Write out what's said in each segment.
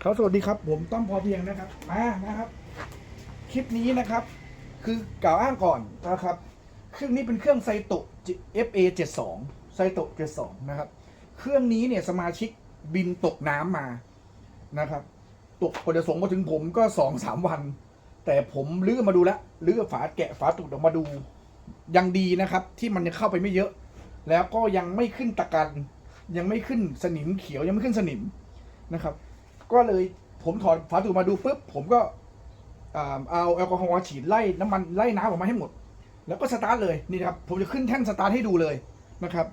เขาสวัสดีครับ ผมต้อมพอเพียงนะครับมานะครับ คลิปนี้นะครับ คือกล่าวอ้างก่อนนะครับ เครื่องนี้เป็นเครื่องไซโต FA 72ไซโต72นะครับ เครื่องนี้เนี่ยสมาชิกบินตกน้ำมานะครับ ตกกว่าจะส่งมาถึงผมก็สองสามวัน แต่ผมลื้อมาดูแล้วลื้อฝาแกะฝาตุดออกมาดูยังดีนะครับ ที่มันยังเข้าไปไม่เยอะ แล้วก็ยังไม่ขึ้นตะกัน ยังไม่ขึ้นสนิมเขียวยังไม่ขึ้นสนิมนะครับ ก็เลยผมถอดฝาตูมาดูปุ๊บผมก็เอาแอลกอฮอล์ฉีดไล่น้ำมันไล่น้ำออกมาให้หมด แล้วก็สตาร์ทเลยนี่ครับผมจะขึ้นแท่นสตาร์ทให้ดูเลยนะครับ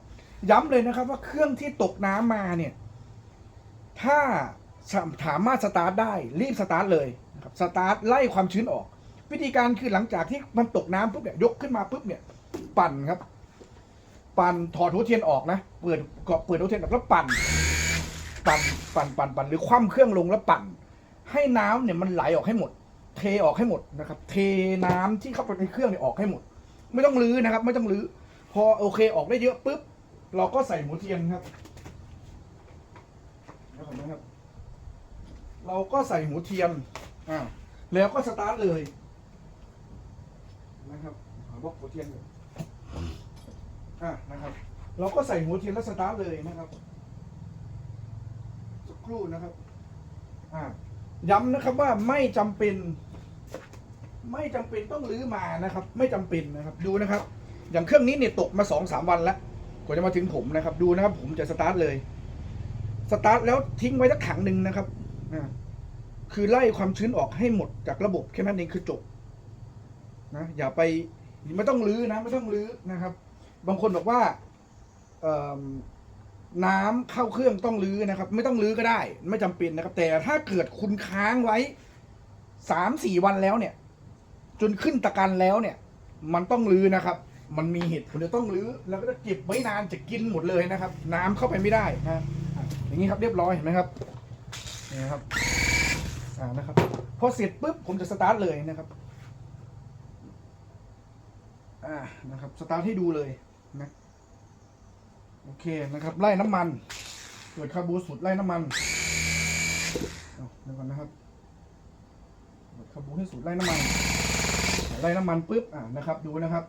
ย้ำเลยนะครับว่าเครื่องที่ตกน้ำมาเนี่ย ถ้าถามารถสตาร์ทได้รีบสตาร์ทเลยนะครับสตาร์ทไล่ความชื้นออก วิธีการคือหลังจากที่มันตกน้ำปุ๊บเนี่ยยกขึ้นมาปุ๊บเนี่ย ปั่นครับ ปั่นถอดหัวเทียนออกนะเปิดก็เปิดหัวเทียนออกแล้วปั่น ปั่นปั่นปั่นปั่นหรือคว่ำเครื่องลงแล้วปั่น ให้น้ำเนี่ยมันไหลออกให้หมด เทออกให้หมดนะครับ เทน้ำที่เข้าไปในเครื่องเนี่ยออกให้หมด ไม่ต้องรื้อนะครับ ไม่ต้องรื้อพอโอเคออกได้เยอะปุ๊บเราก็ใส่หัวเทียนครับเดี๋ยวก่อนนะครับ เราก็ใส่หัวเทียนอ่าแล้วก็สตาร์ทเลยนะครับหาบล็อกหัวเทียนเลยอ่านะครับ เราก็ใส่หัวเทียนแล้วสตาร์ทเลยนะครับสัก ครู่นะครับ อ่า ย้ำนะครับว่าไม่จำเป็น ไม่จำเป็นต้องรื้อมานะครับ ไม่จำเป็นนะครับ ดูนะครับ อย่างเครื่องนี้เนี่ยตกมาสองสามวันแล้วกว่าจะมาถึงผมนะครับ ดูนะครับ ผมจะสตาร์ทเลย สตาร์ทแล้วทิ้งไว้สักถังหนึ่งนะครับ อ่า คือไล่ความชื้นออกให้หมดจากระบบแค่นั้นเองคือจบนะอย่าไปไม่ต้องรื้อนะ ไม่ต้องรื้อนะครับ บางคนบอกว่าเอิ่ม น้ำเข้าเครื่องต้องรื้อนะครับ ไม่ต้องรื้อก็ได้ ไม่จำเป็นนะครับ แต่ถ้าเกิดคุณค้างไว้สามสี่วันแล้วเนี่ย จนขึ้นตะกันแล้วเนี่ย มันต้องรื้อนะครับ มันมีเหตุผลจะต้องรื้อแล้วก็จะเก็บไว้นานจะกินหมดเลยนะครับ น้ำเข้าไปไม่ได้นะอะอย่างนี้ครับเรียบร้อยเห็นไหมครับนี่นะครับอ่านะครับพอเสร็จปุ๊บผมจะสตาร์ทเลยนะครับอ่านะครับสตาร์ทให้ดูเลยนะ โอเคนะครับไล่น้ำมันเปิดคาร์บูสุดไล่น้ำมันเดี๋ยวก่อนนะครับเปิดคาร์บูให้สุดไล่น้ำมันไล่น้ำมันปุ๊บอ่านะครับดูนะครับ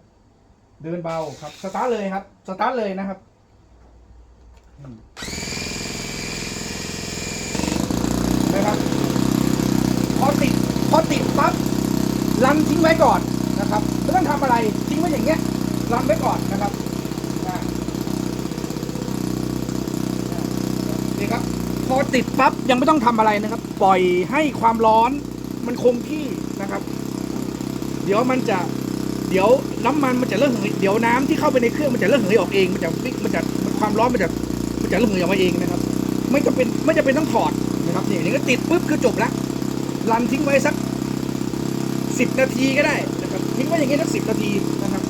เดินเบาครับสตาร์ทเลยครับสตาร์ทเลยนะครับนะครับพอติดพอติดปั๊บรันทิ้งไว้ก่อนนะครับไม่ต้องทำอะไรทิ้งไว้อย่างเงี้ยรันไว้ก่อนนะครับอ่า นี่ครับพอติดปั๊บยังไม่ต้องทำอะไรนะครับ ปล่อยให้ความร้อนมันคงที่นะครับ เดี๋ยวมันจะเดี๋ยวน้ำมันมันจะเริ่มเหยเดี๋ยวน้ำที่เข้าไปในเครื่องมันจะเริ่มเหยออกเองมันจะมันจะความร้อนมันจะมันจะเริ่มเหยออกมาเองนะครับ ไม่จำเป็นไม่จำเป็นต้องถอดนะครับเนี่ยนี้ก็ติดปุ๊บคือจบละรันทิ้งไว้สักสิบนาทีก็ได้นะครับทิ้งไว้อย่างนี้สักสิบนาทีนะครับ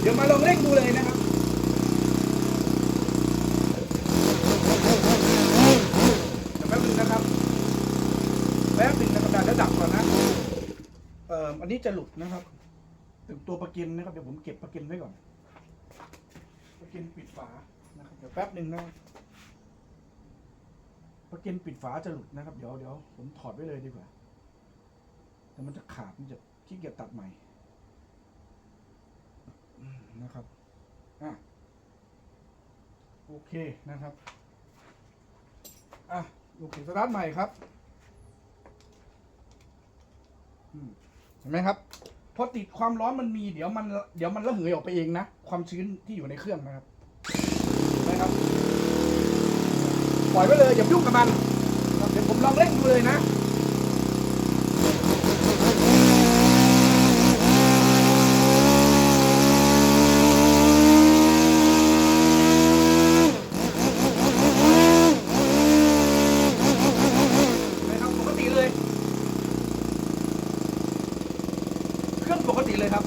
เดี๋ยวมาลองเร่งดูเลยนะครับ เดี๋ยวแป๊บนึงนะครับแป๊บ นึงนะดับก่อนนะ เอ่ออันนี้จะหลุดนะครับ ถึงตัวประกินนะครับเดี๋ยวผมเก็บประกินไว้ก่อนประกินปิดฝานะครับเดี๋ยวแป๊บหนึ่งนะประกินปิดฝาจะหลุดนะครับ เดี๋ยวเดี๋ยวผมถอดไว้เลยดีกว่าแต่มันจะขาดมันจะขี้เกียจตัดใหม่นะครับอะโอเคนะครับอะโอเคสตาร์ทใหม่ครับ เห็นไหมครับพอติดความร้อนมันมีเดี๋ยวมันเดี๋ยวมันระเหยออกไปเองนะ ความชื้นที่อยู่ในเครื่องนะครับเห็นไหมครับ ปล่อยไว้เลยอย่ายุ่งกับมันเดี๋ยวผมลองเล่นดูเลยนะ นะครับปกติเลย เครื่อง ปกติเลยครับ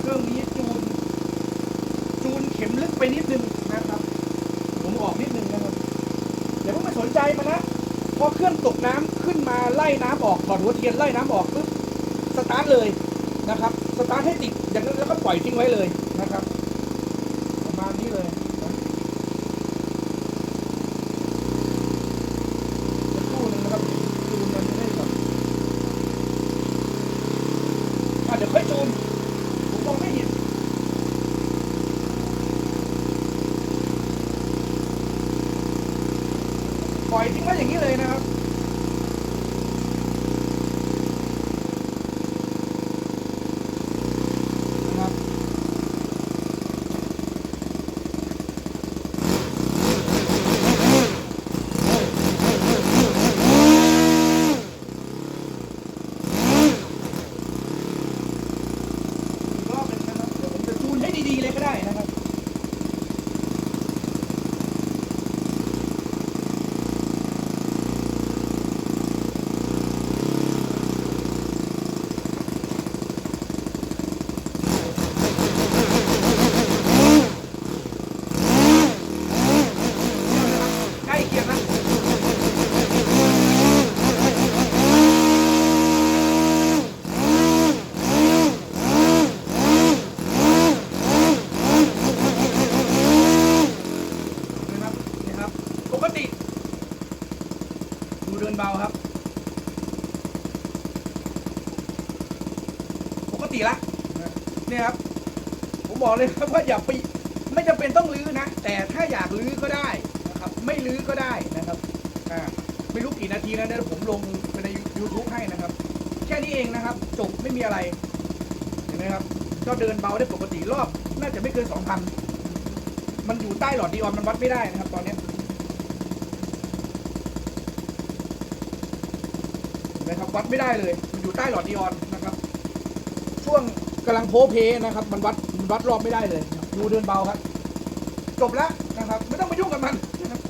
เครื่องนี้จูนจูนเข็มลึกไปนิดนึงนะครับ ผมออกนิดนึงนะครับเดี๋ยวเพิ่งไปสนใจมันนะ พอเครื่องตกน้ำขึ้นมาไล่น้ำออกถอดหัวเทียนไล่น้ำออกปุ๊บสตาร์ทเลย นะครับ สตาร์ทให้ติดอย่างนั้นแล้วก็ปล่อยทิ้งไว้เลยนะครับ ประมาณนี้เลยนะสักครู่หนึงนะครับจูนมันให้ก่อนอะเดี๋ยวค่อยจูนผมมองไม่เห็น ปล่อยทิ้งไว้อย่างนี้เลยนะครับ นะครับ อีกรอบหนึงนะครับ เดี๋ยวผมจะจูน ให้ดีๆเลยก็ได้นะครับ ใกล้เคียงนะนะครับนี่ครับ ปกติ ดู เบาครับ ปกติละเนี่ยครับ ผมบอกเลยครับว่าอย่าไปไม่จำเป็นต้องลื้อนะ แต่ถ้าอยากลื้อก็ได้นะครับ ไม่ลื้อก็ได้นะครับอ่าไม่รู้กี่นาทีแล้วเดี๋ยวผมลงไปใน YouTube ให้นะครับ แค่นี้เองนะครับ จบไม่มีอะไรเห็นไหมครับ ก็เดินเบาได้ปกติรอบ น่าจะไม่เกินสองพันมันอยู่ใต้หลอดดีออนมันวัดไม่ได้นะครับ ตอนนี้ยเห็ นไหมครับวัดไม่ได้เลยมันอยู่ใต้หลอดดีออนนะครับ ช่วงกำลังโพเพนะครับ มันวัดมันวัดรอบไม่ได้เลยดูเดินเบาครับ จบแล้วนะครับ ไม่ต้องไปยุ่งกับมันนะครับ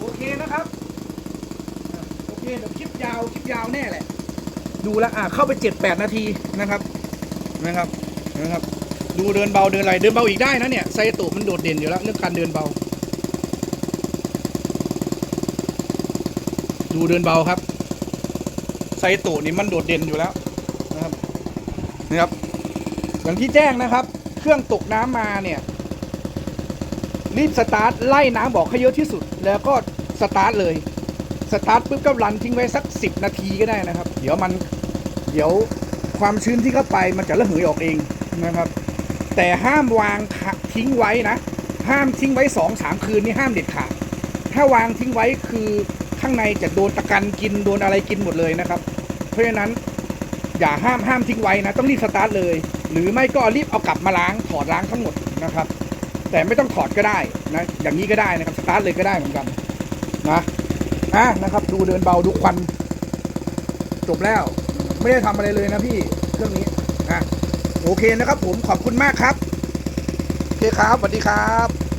โอเคนะครับโอเคเดี๋ยวคลิปยาวคลิปยาวแน่แหละ ดูแล้วอะเข้าไปเจ็ดแปดนาทีนะครับนะครับนะครับ ดูเดินเบาเดินอะไรเดินเบาอีกได้นะเนี่ยไซโตะมันโดดเด่นอยู่แล้วเรื่องการเดินเบา ดูเดินเบาครับไซโตะนี่มันโดดเด่นอยู่แล้วนะครับนะครับอย่างที่แจ้งนะครับ เครื่องตกน้ำมาเนี่ย รีบสตาร์ทไล่น้ำบอกให้เยอะที่สุด แล้วก็สตาร์ทเลยสตาร์ทปุ๊บก็รันทิ้งไว้สักสิบนาทีก็ได้นะครับ เดี๋ยวมันเดี๋ยวความชื้นที่เข้าไปมันจะระเหยออกเองนะครับ แต่ห้ามวางทิ้งไว้นะ ห้ามทิ้งไว้สองสามคืนนี่ห้ามเด็ดขาดถ้าวางทิ้งไว้คือข้างในจะโดนตะกันกินโดนอะไรกินหมดเลยนะครับ เพราะฉะนั้นอย่าห้ามห้ามทิ้งไว้นะ ต้องรีบสตาร์ทเลย หรือไม่ก็รีบเอากลับมาล้างถอดล้างทั้งหมดนะครับ แต่ไม่ต้องถอดก็ได้นะอย่างนี้ก็ได้นะครับสตาร์ทเลยก็ได้เหมือนกันนะอะนะครับ ดูเดินเบาดูควัน จบแล้ว ไม่ได้ทำอะไรเลยนะพี่เครื่องนี้อะ โอเคนะครับผมขอบคุณมากครับโอเคครับสวัสดีครับ